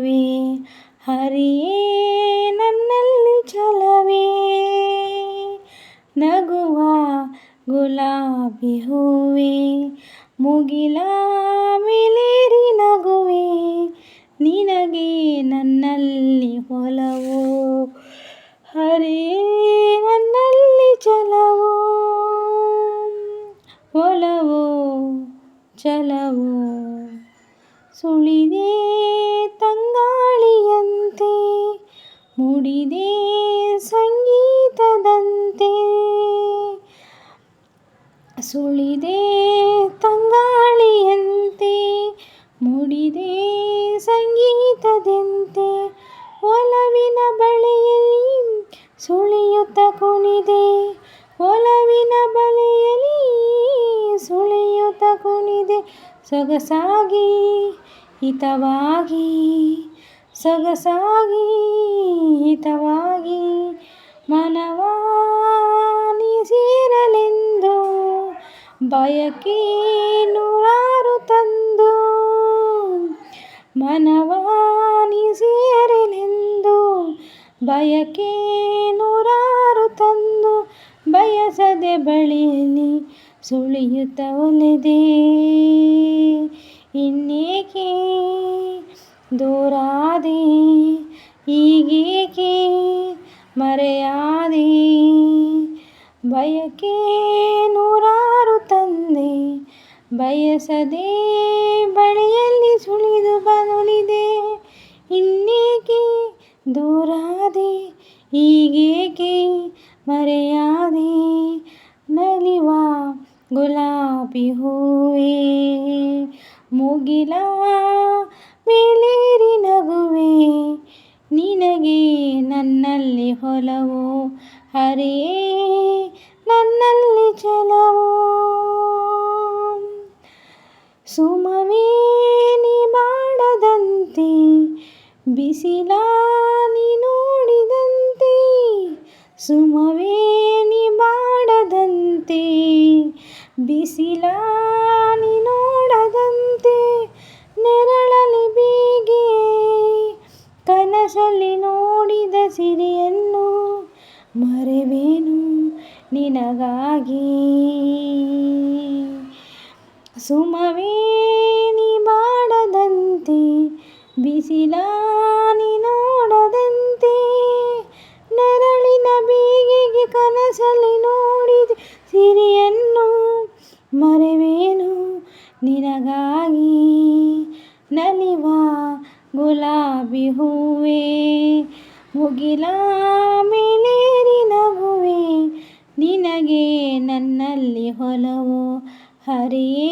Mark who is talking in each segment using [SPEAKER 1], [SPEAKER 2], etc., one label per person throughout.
[SPEAKER 1] ಛಲವೇ ಹರಿಯೇ ನನ್ನಲ್ಲಿ ಛಲವೇ ನಗುವ ಗುಲಾಬಿ ಹೂವೆ, ಮುಗಿಲ ಮೇಲೇರಿ ನಗುವೆ. ನಿನಗೆ ನನ್ನಲ್ಲಿ ಹೊಲವು ಹರಿಯೇ ನನ್ನಲ್ಲಿ ಚಲವು. ಹೊಲವೋ ಚಲವು. ಸುಳಿದೇ ಮುಡಿದೆ ಸಂಗೀತದಂತೆ. ಸುಳಿದೆ ತಂಗಾಳಿಯಂತೆ, ಮುಡಿದೆ ಸಂಗೀತದಂತೆ. ಒಲವಿನ ಬಳೆಯಲ್ಲಿ ಸುಳಿಯುತ್ತ ಕುಣಿದೆ, ಒಲವಿನ ಬಲೆಯಲ್ಲಿ ಸುಳಿಯುತ್ತ ಕುಣಿದೆ. ಸೊಗಸಾಗಿ, ಹಿತವಾಗಿ, ಸೊಗಸಾಗಿ ಹಿತವಾಗಿ ಮನವಾನಿ ಸೇರಲೆಂದು ಬಯಕೆ ನೂರಾರು ತಂದು ಮನವಾನಿ ಸೇರಲೆಂದು ಬಯಕೆ ನೂರಾರು ತಂದು ಬಯಸದೆ ಬಳಿಯಲ್ಲಿ ಸುಳಿಯುತ್ತ ಒಲೆದೆ. ಇನ್ನೇಕೆ ದೂರಾದೆ ಈಗೇಕೆ ಮರೆಯಾದೆ, ಬಯಕೆ ನೂರಾರು ತಂದೆ, ಬಯಸದೆ ಬಳಿಯಲ್ಲಿ ಸುಳಿದು ಬನುಲಿದೆ ಇನ್ನೇಕೆ ದೂರಾದೆ ಈಗೇಕೆ ಮರೆಯಾದೆ, ನಲಿವ ಗುಲಾಬಿ ಹೂವೇ, ಮುಗಿಲ ಮೇಲೇರಿ ನಗುವೆ. ಹೊಲವೋ ಹರಿಯೇ ನನ್ನಲ್ಲಿ ಚಲವು ಸುಮವೇನಿ ಮಾಡದಂತೆ ಬಿಸಿಲ ನೀ ನೋಡಿದಂತೆ. ಸುಮವೇನಿ ಮಾಡದಂತೆ ಬಿಸಿಲ ಮರೆವೇನು ನಿನಗಾಗಿ? ಸುಮವೇ, ನೀ ಮಾಡದಂತೆ, ಬಿಸಿಲ ನೀ ನೋಡದಂತೆ, ನೆರಳಿನ ಬೀಗಿಗೆ ಕನಸಲ್ಲಿ ನೋಡಿದ, ಸಿರಿಯನ್ನು ಮರೆವೇನು ನಿನಗಾಗಿ? ನಲಿವ ಗುಲಾಬಿ ಹೂವೇ, ಮುಗಿಲ ನಗುವೆ ನಿನಗೆ ನನ್ನಲ್ಲಿ ಹೊಲವೋ? ಹರಿಯೇ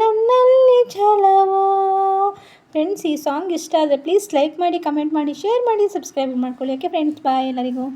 [SPEAKER 1] ನನ್ನಲ್ಲಿ ಛಲವೋ? ಫ್ರೆಂಡ್ಸ್ ಈ ಸಾಂಗ್ ಇಷ್ಟ ಆದರೆ ಪ್ಲೀಸ್ ಲೈಕ್ ಮಾಡಿ ಕಮೆಂಟ್ ಮಾಡಿ ಶೇರ್ ಮಾಡಿ ಸಬ್ಸ್ಕ್ರೈಬ್ ಮಾಡ್ಕೊಳ್ಳಿ. ಓಕೆ ಫ್ರೆಂಡ್ಸ್ ಬಾಯ್ ಎಲ್ಲರಿಗೂ.